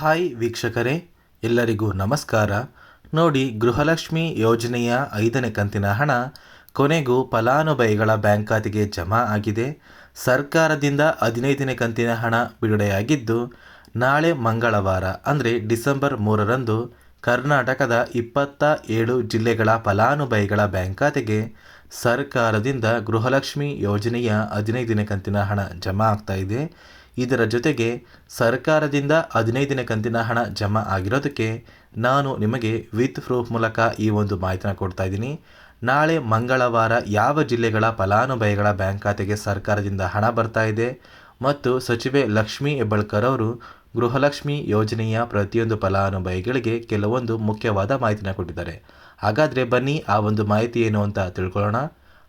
Hi ವೀಕ್ಷಕರೇ, ಎಲ್ಲರಿಗೂ ನಮಸ್ಕಾರ. ನೋಡಿ, ಗೃಹಲಕ್ಷ್ಮಿ ಯೋಜನೆಯ ಐದನೇ ಕಂತಿನ ಹಣ ಕೊನೆಗೂ ಫಲಾನುಭವಿಗಳ ಬ್ಯಾಂಕ್ ಖಾತೆಗೆ ಜಮಾ ಆಗಿದೆ. ಸರ್ಕಾರದಿಂದ ಹದಿನೈದನೇ ಕಂತಿನ ಹಣ ಬಿಡುಗಡೆಯಾಗಿದ್ದು, ನಾಳೆ ಮಂಗಳವಾರ, ಅಂದರೆ ಡಿಸೆಂಬರ್ ಮೂರರಂದು ಕರ್ನಾಟಕದ ಇಪ್ಪತ್ತ ಏಳು ಜಿಲ್ಲೆಗಳ ಫಲಾನುಭವಿಗಳ ಬ್ಯಾಂಕ್ ಖಾತೆಗೆ ಸರ್ಕಾರದಿಂದ ಗೃಹಲಕ್ಷ್ಮಿ ಯೋಜನೆಯ ಹದಿನೈದನೇ ಕಂತಿನ ಹಣ ಜಮಾ ಆಗ್ತಾ ಇದೆ. ಇದರ ಜೊತೆಗೆ ಸರ್ಕಾರದಿಂದ ಹದಿನೈದನೇ ಕಂತಿನ ಹಣ ಜಮಾ ಆಗಿರೋದಕ್ಕೆ ನಾನು ನಿಮಗೆ ವಿತ್ ಪ್ರೂಫ್ ಮೂಲಕ ಈ ಒಂದು ಮಾಹಿತಿನ ಕೊಡ್ತಾ ಇದ್ದೀನಿ. ನಾಳೆ ಮಂಗಳವಾರ ಯಾವ ಜಿಲ್ಲೆಗಳ ಫಲಾನುಭವಿಗಳ ಬ್ಯಾಂಕ್ ಖಾತೆಗೆ ಸರ್ಕಾರದಿಂದ ಹಣ ಬರ್ತಾ ಇದೆ ಮತ್ತು ಸಚಿವೆ ಲಕ್ಷ್ಮೀ ಹೆಬ್ಬಳ್ಕರ್ ಅವರು ಗೃಹಲಕ್ಷ್ಮಿ ಯೋಜನೆಯ ಪ್ರತಿಯೊಂದು ಫಲಾನುಭವಿಗಳಿಗೆ ಕೆಲವೊಂದು ಮುಖ್ಯವಾದ ಮಾಹಿತಿನ ಕೊಟ್ಟಿದ್ದಾರೆ. ಹಾಗಾದರೆ ಬನ್ನಿ ಆ ಒಂದು ಮಾಹಿತಿ ಏನು ಅಂತ ತಿಳ್ಕೊಳ್ಳೋಣ.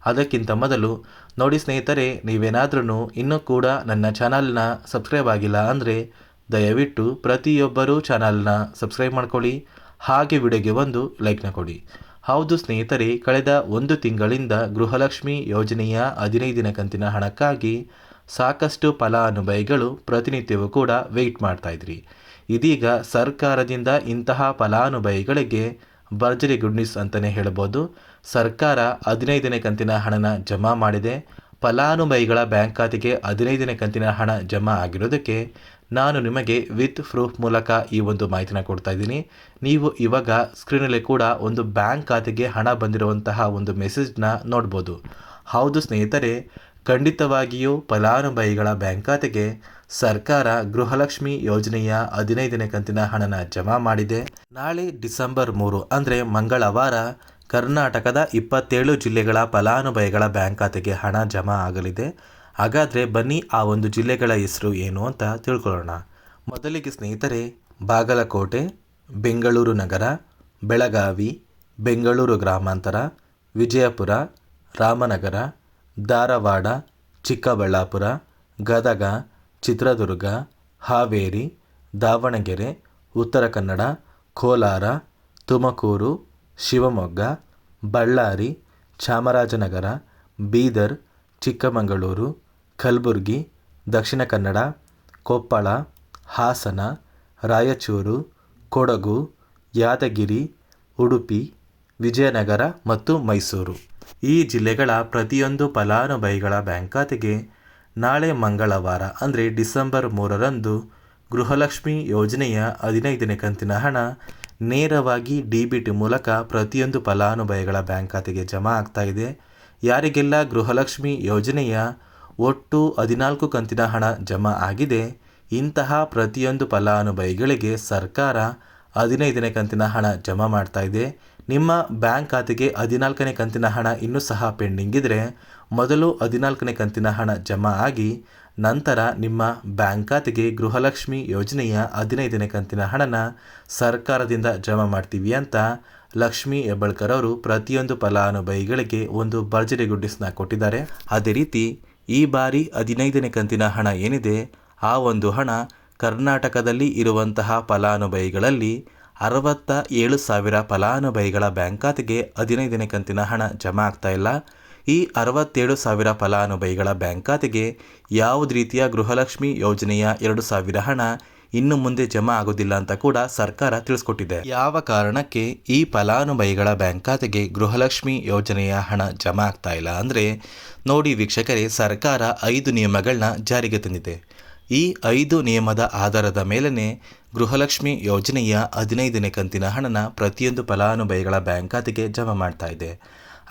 ಅದಕ್ಕಿಂತ ಮೊದಲು ನೋಡಿ ಸ್ನೇಹಿತರೆ ನೀವೇನಾದ್ರೂ ಇನ್ನೂ ಕೂಡ ನನ್ನ ಚಾನಲ್ನ ಸಬ್ಸ್ಕ್ರೈಬ್ ಆಗಿಲ್ಲ ಅಂದರೆ ದಯವಿಟ್ಟು ಪ್ರತಿಯೊಬ್ಬರೂ ಚಾನಲ್ನ ಸಬ್ಸ್ಕ್ರೈಬ್ ಮಾಡ್ಕೊಳ್ಳಿ, ಹಾಗೆ ವಿಡಿಯೋಗೆ ಒಂದು ಲೈಕ್ನ ಕೊಡಿ. ಹೌದು ಸ್ನೇಹಿತರೆ, ಕಳೆದ ಒಂದು ತಿಂಗಳಿಂದ ಗೃಹಲಕ್ಷ್ಮಿ ಯೋಜನೆಯ ಹದಿನೈದಿನ ಕಂತಿನ ಹಣಕ್ಕಾಗಿ ಸಾಕಷ್ಟು ಫಲಾನುಭವಿಗಳು ಪ್ರತಿನಿತ್ಯವೂ ಕೂಡ ವೆಯ್ಟ್ ಮಾಡ್ತಾ ಇದ್ರಿ. ಇದೀಗ ಸರ್ಕಾರದಿಂದ ಇಂತಹ ಫಲಾನುಭವಿಗಳಿಗೆ ಭರ್ಜರಿ ಗುಡ್ ನ್ಯೂಸ್ ಅಂತಲೇ ಹೇಳ್ಬೋದು. ಸರ್ಕಾರ ಹದಿನೈದನೇ ಕಂತಿನ ಹಣನ ಜಮಾ ಮಾಡಿದೆ. ಫಲಾನುಭವಿಗಳ ಬ್ಯಾಂಕ್ ಖಾತೆಗೆ ಹದಿನೈದನೇ ಕಂತಿನ ಹಣ ಜಮಾ ಆಗಿರೋದಕ್ಕೆ ನಾನು ನಿಮಗೆ ವಿತ್ ಪ್ರೂಫ್ ಮೂಲಕ ಈ ಒಂದು ಮಾಹಿತಿನ ಕೊಡ್ತಾ ಇದ್ದೀನಿ. ನೀವು ಇವಾಗ ಸ್ಕ್ರೀನಲ್ಲಿ ಕೂಡ ಒಂದು ಬ್ಯಾಂಕ್ ಖಾತೆಗೆ ಹಣ ಬಂದಿರುವಂತಹ ಒಂದು ಮೆಸೇಜ್ನ ನೋಡ್ಬೋದು. ಹೌದು ಸ್ನೇಹಿತರೆ ಖಂಡಿತವಾಗಿಯೂ ಫಲಾನುಭವಿಗಳ ಬ್ಯಾಂಕ್ ಖಾತೆಗೆ ಸರ್ಕಾರ ಗೃಹಲಕ್ಷ್ಮಿ ಯೋಜನೆಯ ಹದಿನೈದನೇ ಕಂತಿನ ಹಣನ ಜಮಾ ಮಾಡಿದೆ. ನಾಳೆ ಡಿಸೆಂಬರ್ ಮೂರು ಅಂದರೆ ಮಂಗಳವಾರ ಕರ್ನಾಟಕದ ಇಪ್ಪತ್ತೇಳು ಜಿಲ್ಲೆಗಳ ಫಲಾನುಭವಿಗಳ ಬ್ಯಾಂಕ್ ಖಾತೆಗೆ ಹಣ ಜಮಾ ಆಗಲಿದೆ. ಹಾಗಾದರೆ ಬನ್ನಿ ಆ ಒಂದು ಜಿಲ್ಲೆಗಳ ಹೆಸರು ಏನು ಅಂತ ತಿಳ್ಕೊಳ್ಳೋಣ. ಮೊದಲಿಗೆ ಸ್ನೇಹಿತರೆ, ಬಾಗಲಕೋಟೆ, ಬೆಂಗಳೂರು ನಗರ, ಬೆಳಗಾವಿ, ಬೆಂಗಳೂರು ಗ್ರಾಮಾಂತರ, ವಿಜಯಪುರ, ರಾಮನಗರ ಧಾರವಾಡ, ಚಿಕ್ಕಬಳ್ಳಾಪುರ, ಗದಗ, ಚಿತ್ರದುರ್ಗ, ಹಾವೇರಿ, ದಾವಣಗೆರೆ, ಉತ್ತರ ಕನ್ನಡ, ಕೋಲಾರ, ತುಮಕೂರು, ಶಿವಮೊಗ್ಗ, ಬಳ್ಳಾರಿ, ಚಾಮರಾಜನಗರ, ಬೀದರ್, ಚಿಕ್ಕಮಗಳೂರು, ಕಲಬುರಗಿ, ದಕ್ಷಿಣ ಕನ್ನಡ, ಕೊಪ್ಪಳ, ಹಾಸನ, ರಾಯಚೂರು, ಕೊಡಗು, ಯಾದಗಿರಿ, ಉಡುಪಿ, ವಿಜಯನಗರ ಮತ್ತು ಮೈಸೂರು. ಈ ಜಿಲ್ಲೆಗಳ ಪ್ರತಿಯೊಂದು ಫಲಾನುಭವಿಗಳ ಬ್ಯಾಂಕ್ ಖಾತೆಗೆ ನಾಳೆ ಮಂಗಳವಾರ, ಅಂದರೆ ಡಿಸೆಂಬರ್ ಮೂರರಂದು ಗೃಹಲಕ್ಷ್ಮಿ ಯೋಜನೆಯ ಹದಿನೈದನೇ ಕಂತಿನ ಹಣ ನೇರವಾಗಿ ಡಿ ಬಿ ಟಿ ಮೂಲಕ ಪ್ರತಿಯೊಂದು ಫಲಾನುಭವಿಗಳ ಬ್ಯಾಂಕ್ ಖಾತೆಗೆ ಜಮಾ ಆಗ್ತಾ ಇದೆ. ಯಾರಿಗೆಲ್ಲ ಗೃಹಲಕ್ಷ್ಮಿ ಯೋಜನೆಯ ಒಟ್ಟು ಹದಿನಾಲ್ಕು ಕಂತಿನ ಹಣ ಜಮಾ ಆಗಿದೆ, ಇಂತಹ ಪ್ರತಿಯೊಂದು ಫಲಾನುಭವಿಗಳಿಗೆ ಸರ್ಕಾರ ಹದಿನೈದನೇ ಕಂತಿನ ಹಣ ಜಮಾ ಮಾಡ್ತಾ ಇದೆ. ನಿಮ್ಮ ಬ್ಯಾಂಕ್ ಖಾತೆಗೆ ಹದಿನಾಲ್ಕನೇ ಕಂತಿನ ಹಣ ಇನ್ನೂ ಸಹ ಪೆಂಡಿಂಗ್ ಇದ್ದರೆ ಮೊದಲು ಹದಿನಾಲ್ಕನೇ ಕಂತಿನ ಹಣ ಜಮಾ ಆಗಿ ನಂತರ ನಿಮ್ಮ ಬ್ಯಾಂಕ್ ಖಾತೆಗೆ ಗೃಹಲಕ್ಷ್ಮಿ ಯೋಜನೆಯ ಹದಿನೈದನೇ ಕಂತಿನ ಹಣನ ಸರ್ಕಾರದಿಂದ ಜಮಾ ಮಾಡ್ತೀವಿ ಅಂತ ಲಕ್ಷ್ಮಿ ಹೆಬ್ಬಳ್ಕರ್ ಅವರು ಪ್ರತಿಯೊಂದು ಫಲಾನುಭವಿಗಳಿಗೆ ಒಂದು ಭರ್ಜರಿ ಗುಡ್ಡಿಸ್ನ ಕೊಟ್ಟಿದ್ದಾರೆ. ಅದೇ ರೀತಿ ಈ ಬಾರಿ ಹದಿನೈದನೇ ಕಂತಿನ ಹಣ ಏನಿದೆ ಆ ಒಂದು ಹಣ ಕರ್ನಾಟಕದಲ್ಲಿ ಇರುವಂತಹ ಫಲಾನುಭವಿಗಳಲ್ಲಿ ಅರವತ್ತ ಏಳು ಸಾವಿರ ಫಲಾನುಭವಿಗಳ ಬ್ಯಾಂಕ್ ಖಾತೆಗೆ ಹದಿನೈದನೇ ಕಂತಿನ ಹಣ ಜಮಾ ಆಗ್ತಾ ಇಲ್ಲ. ಈ ಅರವತ್ತೇಳು ಸಾವಿರ ಫಲಾನುಭವಿಗಳ ಬ್ಯಾಂಕ್ ಖಾತೆಗೆ ಯಾವುದೇ ರೀತಿಯ ಗೃಹಲಕ್ಷ್ಮಿ ಯೋಜನೆಯ ಎರಡು ಸಾವಿರ ಹಣ ಇನ್ನು ಮುಂದೆ ಜಮಾ ಆಗೋದಿಲ್ಲ ಅಂತ ಕೂಡ ಸರ್ಕಾರ ತಿಳಿಸ್ಕೊಟ್ಟಿದೆ. ಯಾವ ಕಾರಣಕ್ಕೆ ಈ ಫಲಾನುಭವಿಗಳ ಬ್ಯಾಂಕ್ ಖಾತೆಗೆ ಗೃಹಲಕ್ಷ್ಮಿ ಯೋಜನೆಯ ಹಣ ಜಮಾ ಆಗ್ತಾ ಇಲ್ಲ ಅಂದರೆ ನೋಡಿ ವೀಕ್ಷಕರೇ, ಸರ್ಕಾರ ಐದು ನಿಯಮಗಳನ್ನ ಜಾರಿಗೆ ತಂದಿದೆ. ಈ ಐದು ನಿಯಮದ ಆಧಾರದ ಮೇಲನೆ ಗೃಹಲಕ್ಷ್ಮಿ ಯೋಜನೆಯ ಹದಿನೈದನೇ ಕಂತಿನ ಹಣನ ಪ್ರತಿಯೊಂದು ಫಲಾನುಭವಿಗಳ ಬ್ಯಾಂಕ್ ಖಾತೆಗೆ ಜಮಾ ಮಾಡ್ತಾ ಇದೆ.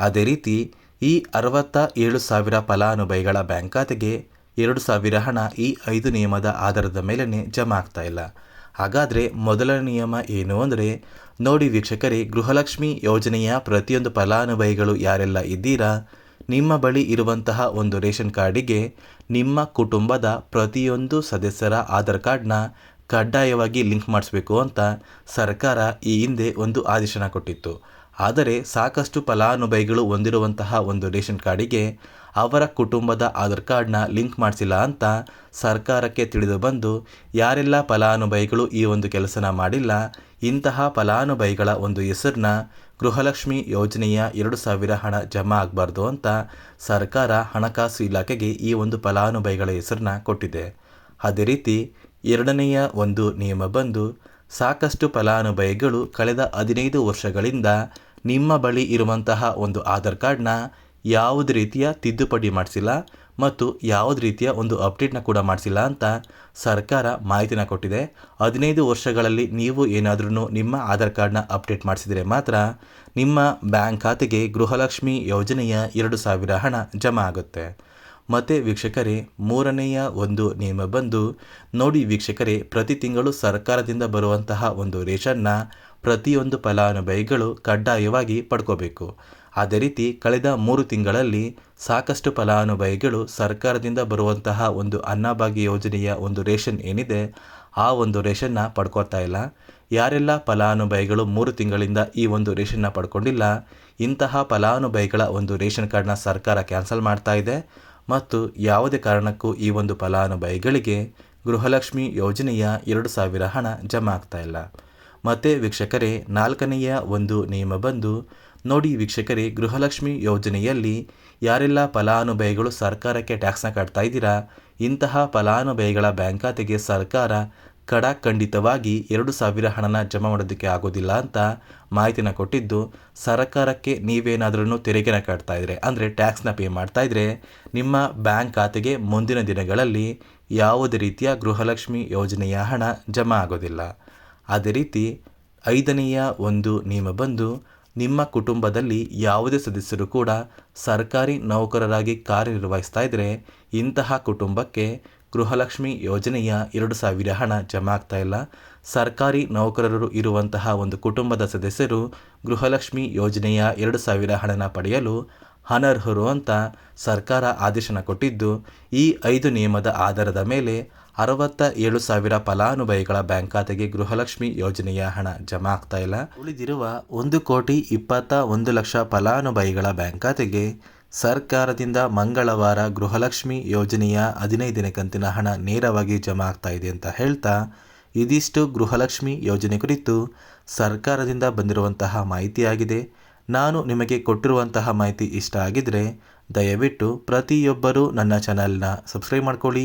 ಅದೇ ರೀತಿ ಈ ಅರವತ್ತ ಏಳು ಸಾವಿರ ಫಲಾನುಭವಿಗಳ ಬ್ಯಾಂಕ್ ಖಾತೆಗೆ ಎರಡು ಸಾವಿರ ಹಣ ಈ ಐದು ನಿಯಮದ ಆಧಾರದ ಮೇಲೇ ಜಮಾ ಆಗ್ತಾ ಇಲ್ಲ. ಹಾಗಾದರೆ ಮೊದಲ ನಿಯಮ ಏನು ಅಂದರೆ ನೋಡಿ ವೀಕ್ಷಕರೇ, ಗೃಹಲಕ್ಷ್ಮಿ ಯೋಜನೆಯ ಪ್ರತಿಯೊಂದು ಫಲಾನುಭವಿಗಳು ಯಾರೆಲ್ಲ ಇದ್ದೀರಾ, ನಿಮ್ಮ ಬಳಿ ಇರುವಂತಹ ಒಂದು ರೇಷನ್ ಕಾರ್ಡಿಗೆ ನಿಮ್ಮ ಕುಟುಂಬದ ಪ್ರತಿಯೊಂದು ಸದಸ್ಯರ ಆಧಾರ್ ಕಾರ್ಡ್ನ ಕಡ್ಡಾಯವಾಗಿ ಲಿಂಕ್ ಮಾಡಿಸ್ಬೇಕು ಅಂತ ಸರ್ಕಾರ ಈ ಹಿಂದೆ ಒಂದು ಆದೇಶನ ಕೊಟ್ಟಿತ್ತು. ಆದರೆ ಸಾಕಷ್ಟು ಫಲಾನುಭವಿಗಳು ಹೊಂದಿರುವಂತಹ ಒಂದು ರೇಷನ್ ಕಾರ್ಡಿಗೆ ಅವರ ಕುಟುಂಬದ ಆಧಾರ್ ಕಾರ್ಡ್ನ ಲಿಂಕ್ ಮಾಡಿಸಿಲ್ಲ ಅಂತ ಸರ್ಕಾರಕ್ಕೆ ತಿಳಿದು ಬಂದು, ಯಾರೆಲ್ಲ ಫಲಾನುಭವಿಗಳು ಈ ಒಂದು ಕೆಲಸನ ಮಾಡಿಲ್ಲ, ಇಂತಹ ಫಲಾನುಭವಿಗಳ ಒಂದು ಹೆಸರನ್ನ ಗೃಹಲಕ್ಷ್ಮಿ ಯೋಜನೆಯ ಎರಡು ಸಾವಿರ ಹಣ ಜಮಾ ಆಗಬಾರ್ದು ಅಂತ ಸರ್ಕಾರ ಹಣಕಾಸು ಇಲಾಖೆಗೆ ಈ ಒಂದು ಫಲಾನುಭವಿಗಳ ಹೆಸರನ್ನ ಕೊಟ್ಟಿದೆ. ಅದೇ ರೀತಿ, ಎರಡನೆಯ ಒಂದು ನಿಯಮ ಬಂದು, ಸಾಕಷ್ಟು ಫಲಾನುಭವಿಗಳು ಕಳೆದ ಹದಿನೈದು ವರ್ಷಗಳಿಂದ ನಿಮ್ಮ ಬಳಿ ಇರುವಂತಹ ಒಂದು ಆಧಾರ್ ಕಾರ್ಡ್ನ ಯಾವುದೇ ರೀತಿಯ ತಿದ್ದುಪಡಿ ಮಾಡಿಸಿಲ್ಲ ಮತ್ತು ಯಾವುದೇ ರೀತಿಯ ಒಂದು ಅಪ್ಡೇಟ್ನ ಕೂಡ ಮಾಡಿಸಿಲ್ಲ ಅಂತ ಸರ್ಕಾರ ಮಾಹಿತಿನ ಕೊಟ್ಟಿದೆ. ಹದಿನೈದು ವರ್ಷಗಳಲ್ಲಿ ನೀವು ಏನಾದ್ರೂ ನಿಮ್ಮ ಆಧಾರ್ ಕಾರ್ಡ್ನ ಅಪ್ಡೇಟ್ ಮಾಡಿಸಿದರೆ ಮಾತ್ರ ನಿಮ್ಮ ಬ್ಯಾಂಕ್ ಖಾತೆಗೆ ಗೃಹಲಕ್ಷ್ಮಿ ಯೋಜನೆಯ ಎರಡು ಸಾವಿರ ಹಣ ಜಮಾ ಆಗುತ್ತೆ. ಮತ್ತೆ ವೀಕ್ಷಕರೇ, ಮೂರನೆಯ ಒಂದು ನಿಯಮ ಬಂದು ನೋಡಿ ವೀಕ್ಷಕರೇ, ಪ್ರತಿ ತಿಂಗಳು ಸರ್ಕಾರದಿಂದ ಬರುವಂತಹ ಒಂದು ರೇಷನ್ನ ಪ್ರತಿಯೊಂದು ಫಲಾನುಭವಿಗಳು ಕಡ್ಡಾಯವಾಗಿ ಪಡ್ಕೋಬೇಕು. ಅದೇ ರೀತಿ ಕಳೆದ ಮೂರು ತಿಂಗಳಲ್ಲಿ ಸಾಕಷ್ಟು ಫಲಾನುಭವಿಗಳು ಸರ್ಕಾರದಿಂದ ಬರುವಂತಹ ಒಂದು ಅನ್ನಭಾಗ್ಯ ಯೋಜನೆಯ ಒಂದು ರೇಷನ್ ಏನಿದೆ, ಆ ಒಂದು ರೇಷನ್ನ ಪಡ್ಕೊತಾ ಇಲ್ಲ. ಯಾರೆಲ್ಲ ಫಲಾನುಭವಿಗಳು ಮೂರು ತಿಂಗಳಿಂದ ಈ ಒಂದು ರೇಷನ್ನ ಪಡ್ಕೊಂಡಿಲ್ಲ, ಇಂತಹ ಫಲಾನುಭವಿಗಳ ಒಂದು ರೇಷನ್ ಕಾರ್ಡ್ನ ಸರ್ಕಾರ ಕ್ಯಾನ್ಸಲ್ ಮಾಡ್ತಾ ಇದೆ ಮತ್ತು ಯಾವುದೇ ಕಾರಣಕ್ಕೂ ಈ ಒಂದು ಫಲಾನುಭವಿಗಳಿಗೆ ಗೃಹಲಕ್ಷ್ಮಿ ಯೋಜನೆಯ ಎರಡು ಸಾವಿರ ಹಣ ಜಮಾ ಆಗ್ತಾ ಇಲ್ಲ. ಮತ್ತು ವೀಕ್ಷಕರೇ, ನಾಲ್ಕನೆಯ ಒಂದು ನಿಯಮ ಬಂದು ನೋಡಿ ವೀಕ್ಷಕರೇ, ಗೃಹಲಕ್ಷ್ಮಿ ಯೋಜನೆಯಲ್ಲಿ ಯಾರೆಲ್ಲ ಫಲಾನುಭವಿಗಳು ಸರ್ಕಾರಕ್ಕೆ ಟ್ಯಾಕ್ಸ್ನ ಕಟ್ತಾ ಇದ್ದೀರಾ, ಇಂತಹ ಫಲಾನುಭವಿಗಳ ಬ್ಯಾಂಕ್ ಖಾತೆಗೆ ಸರ್ಕಾರ ಕಡಾಖಂಡಿತವಾಗಿ ಎರಡು ಸಾವಿರ ಹಣನ ಜಮಾ ಮಾಡೋದಕ್ಕೆ ಆಗೋದಿಲ್ಲ ಅಂತ ಮಾಹಿತಿನ ಕೊಟ್ಟಿದ್ದು, ಸರ್ಕಾರಕ್ಕೆ ನೀವೇನಾದ್ರೂ ತೆರಿಗೆನ ಕಟ್ತಾ ಇದ್ರೆ, ಅಂದರೆ ಟ್ಯಾಕ್ಸ್ನ ಪೇ ಮಾಡ್ತಾ ಇದ್ರೆ, ನಿಮ್ಮ ಬ್ಯಾಂಕ್ ಖಾತೆಗೆ ಮುಂದಿನ ದಿನಗಳಲ್ಲಿ ಯಾವುದೇ ರೀತಿಯ ಗೃಹಲಕ್ಷ್ಮಿ ಯೋಜನೆಯ ಹಣ ಜಮಾ ಆಗೋದಿಲ್ಲ. ಅದೇ ರೀತಿ, ಐದನೆಯ ಒಂದು ನಿಯಮ ಬಂದು ನಿಮ್ಮ ಕುಟುಂಬದಲ್ಲಿ ಯಾವುದೇ ಸದಸ್ಯರು ಕೂಡ ಸರ್ಕಾರಿ ನೌಕರರಾಗಿ ಕಾರ್ಯನಿರ್ವಹಿಸ್ತಾ ಇದ್ದರೆ ಇಂತಹ ಕುಟುಂಬಕ್ಕೆ ಗೃಹಲಕ್ಷ್ಮಿ ಯೋಜನೆಯ ಎರಡು ಸಾವಿರ ಹಣ ಜಮಾ ಆಗ್ತಾ ಇಲ್ಲ. ಸರ್ಕಾರಿ ನೌಕರರು ಇರುವಂತಹ ಒಂದು ಕುಟುಂಬದ ಸದಸ್ಯರು ಗೃಹಲಕ್ಷ್ಮಿ ಯೋಜನೆಯ ಎರಡು ಸಾವಿರ ಹಣನ ಪಡೆಯಲು ಅನರ್ಹರು ಅಂತ ಸರ್ಕಾರ ಆದೇಶನ ಕೊಟ್ಟಿದ್ದು, ಈ ಐದು ನಿಯಮದ ಆಧಾರದ ಮೇಲೆ ಅರವತ್ತ ಏಳು ಸಾವಿರ ಫಲಾನುಭವಿಗಳ ಬ್ಯಾಂಕ್ ಖಾತೆಗೆ ಗೃಹಲಕ್ಷ್ಮಿ ಯೋಜನೆಯ ಹಣ ಜಮಾ ಆಗ್ತಾ ಇಲ್ಲ. ಉಳಿದಿರುವ ಒಂದು ಕೋಟಿ ಇಪ್ಪತ್ತ ಒಂದು ಲಕ್ಷ ಫಲಾನುಭವಿಗಳ ಬ್ಯಾಂಕ್ ಖಾತೆಗೆ ಸರ್ಕಾರದಿಂದ ಮಂಗಳವಾರ ಗೃಹಲಕ್ಷ್ಮಿ ಯೋಜನೆಯ ಹದಿನೈದನೇ ಕಂತಿನ ಹಣ ನೇರವಾಗಿ ಜಮಾ ಆಗ್ತಾ ಇದೆ ಅಂತ ಹೇಳ್ತಾ ಇದಿಷ್ಟು ಗೃಹಲಕ್ಷ್ಮಿ ಯೋಜನೆ ಕುರಿತು ಸರ್ಕಾರದಿಂದ ಬಂದಿರುವಂತಹ ಮಾಹಿತಿಯಾಗಿದೆ. ನಾನು ನಿಮಗೆ ಕೊಟ್ಟಿರುವಂತಹ ಮಾಹಿತಿ ಇಷ್ಟ ಆಗಿದ್ದರೆ ದಯವಿಟ್ಟು ಪ್ರತಿಯೊಬ್ಬರೂ ನನ್ನ ಚಾನಲ್ನ ಸಬ್ಸ್ಕ್ರೈಬ್ ಮಾಡ್ಕೊಳ್ಳಿ.